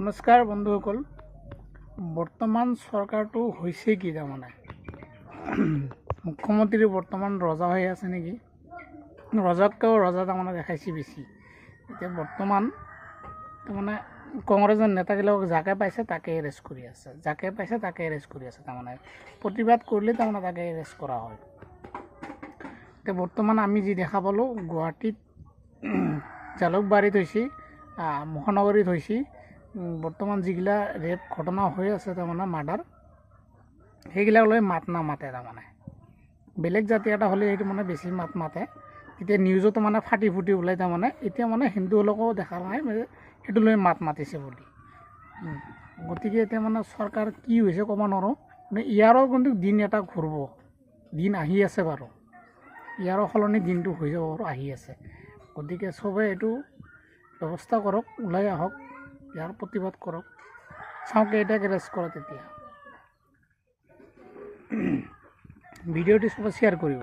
নমস্কাৰ বন্ধুসকল। বৰ্তমান চৰকাৰটো হৈছে কি তাৰমানে? মুখ্যমন্ত্ৰী বৰ্তমান ৰজা হৈ আছে নেকি? ৰজাতকৈও ৰজা তাৰমানে দেখাইছে বেছি। এতিয়া বৰ্তমান তাৰমানে কংগ্ৰেছৰ নেতাগিলাকক যাকে পাইছে তাকে এৰেষ্ট কৰি আছে। যাকে পাইছে তাকে এৰেষ্ট কৰি আছে তাৰমানে। প্ৰতিবাদ কৰিলে তাৰমানে তাকে এৰেষ্ট কৰা হয়। এতিয়া বৰ্তমান আমি যি দেখা পালোঁ, গুৱাহাটীত জালুকবাৰীত হৈছে মহানগৰীত হৈছে। বৰ্তমান যিগিলা ৰেপ ঘটনা হৈ আছে তাৰমানে মাৰ্ডাৰ সেইগিলাক লৈ মাত নামাতে তাৰমানে। বেলেগ জাতি এটা হ'লে সেইটো মানে বেছি মাত মাতে। এতিয়া নিউজতো মানে ফাটি ফুটি ওলাই তাৰমানে এতিয়া মানে হিন্দুসকলেও দেখা নাই সেইটো লৈ মাত মাতিছে বুলি। গতিকে এতিয়া মানে চৰকাৰ কি হৈছে ক'ব নোৱাৰোঁ। মানে ইয়াৰো কিন্তু দিন এটা ঘূৰিব। দিন আহি আছে বাৰু। ইয়াৰো সলনি দিনটো হৈ যাব বাৰু আহি আছে। গতিকে চবে এইটো ব্যৱস্থা কৰক ওলাই আহক। ইয়াৰ প্ৰতিবাদ কৰক। চাওঁ কেইটাক ৰেষ্ট কৰে তেতিয়া। ভিডিঅ'টি চবে শ্বেয়াৰ কৰিব।